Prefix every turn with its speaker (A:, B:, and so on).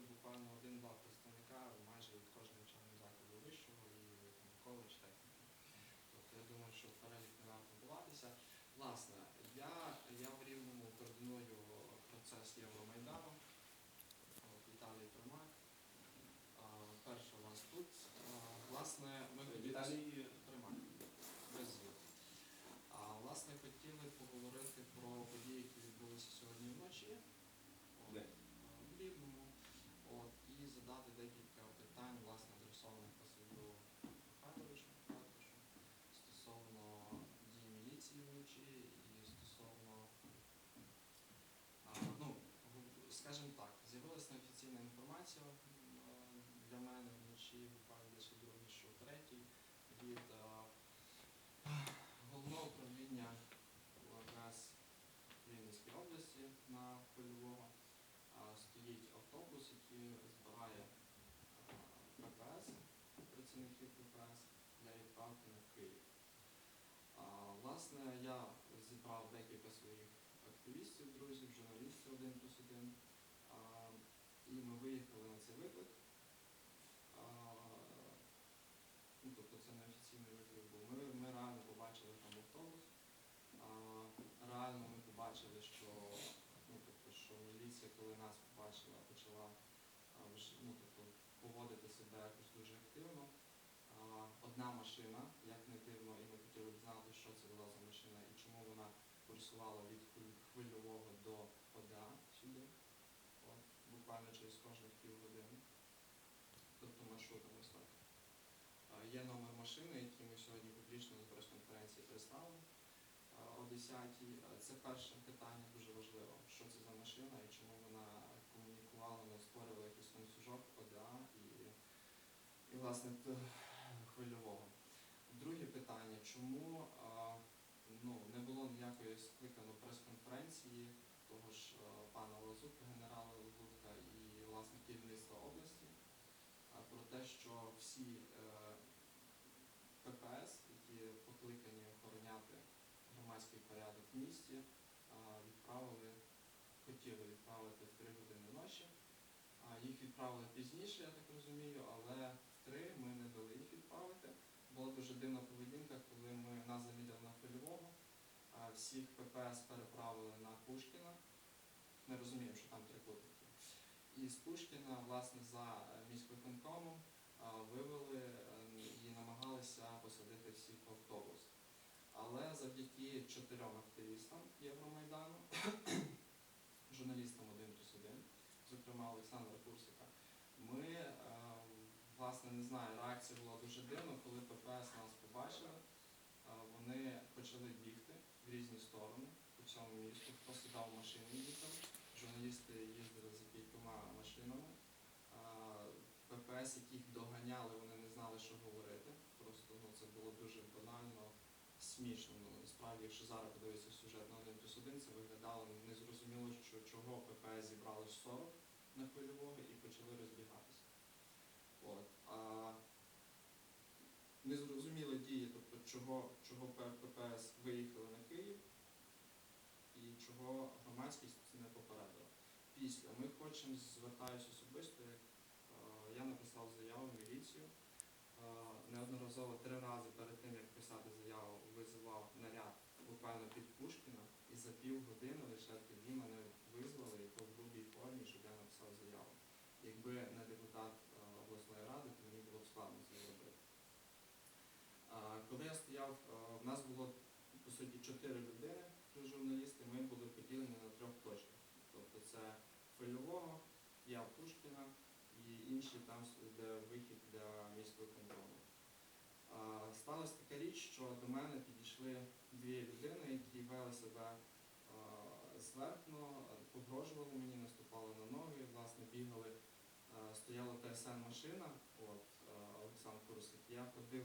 A: буквально один-два представника майже від кожного навчального закладу вищого і там, коледж техніки. Тобто я думаю, що перелік не варто вдаватися. Власне, я, я в рівному координую процес Євромайдану. От, Віталій Примак. А, Перше у вас тут. А, Власне, ми хотіли-
B: Віталій
A: Примак. Без звуку. А власне хотіли поговорити про події, які відбулися сьогодні вночі. От,
B: Де?
A: е, В Рівному. От, і задати декілька питань, власне, адресованих Василю Михайловичу також стосовно дій міліції вночі і стосовно, а, ну, гу- скажімо так, з'явилася неофіційна інформація м, е, для мене вночі, буквально десь що третій, від е, головного управління УАГС Рівненської області на польового а, стоїть автобус, який збирає ППС, працівників ППС для відправки на Київ. Власне, я зібрав декілька своїх активістів, друзів, журналістів один плюс один, і ми виїхали на цей виклик. А, Ну, тобто це не виклик був. Ми, ми реально побачили там автобус. А, реально ми побачили, що, ну, тобто, що міліція, коли нас побачила, почала ну, тобто, поводити себе якось дуже активно. А, одна машина, як не дивно, і ми хотіли б знати, що це була за машина і чому вона курсувала від хвильового до ОДА сюди. От, буквально через кожних півгодини. Тобто маршрутом ось так. А, Є номер машини, який ми сьогодні публічно на прес-конференції представили о 10 Це перше питання дуже важливо. Що це за машина і чому вона комунікувала, не створювала якийсь ланцюжок ОДА і, і власне хвильового. Друге питання, чому ну, не було ніякої скликано прес-конференції того ж а, пана Лазука, генерала Лазука і власне керівництва області про те, що всі в місті, відправили, хотіли відправити в 3 години ночі. Їх відправили пізніше, я так розумію, але в 3 ми не дали їх відправити. Була дуже дивна поведінка, коли ми нас замітили на польового, всіх ППС переправили на Пушкіна. Ми розуміємо, що там трикутники. І з Пушкіна, власне, за е, міськвиконкомом вивели е, і намагалися посадити всіх в автобус. Але завдяки чотирьом активістам Євромайдану, журналістам 1 плюс 1, зокрема Олександра Курсика, ми, е, власне, не знаю, реакція була дуже дивна, коли ППС нас побачили, е, вони почали бігти в різні сторони по всьому місту, хто сідав машину їхав, журналісти їздили за кількома машинами. А, ППС, яких доганяли, вони не знали, що говорити. Просто ну, це було дуже банально, смішно. Ну, насправді, якщо зараз подивитися сюжет на 1 плюс 1, це виглядало незрозуміло, що чого ППС зібрали 40 на хвильового і почали розбігатися. От. А, незрозумілі дії, тобто чого, чого ППС виїхали на Київ і чого громадськість не попередила. Після ми хочемо звертаюся особисто, як е, я написав заяву в міліцію. Е, неодноразово три рази перед тим, як писати заяву, визивав наряд буквально під Пушкіна, і за півгодини лише тоді мене визвали і в грубій формі, щоб я написав заяву. Якби не депутат е, обласної ради, то мені було б складно це зробити. Коли я стояв, е, в нас було по суті чотири людини, три журналісти, ми були поділені на трьох точках. Тобто це Хвильового, я Пушкіна і інші там, де вихід для міського контролю. Сталася така річ, що до мене підійшли дві людини, які вели себе погрожували мені, наступали на ноги, власне, бігали, стояла ТСН машина, от, Олександр Курсик, я ходив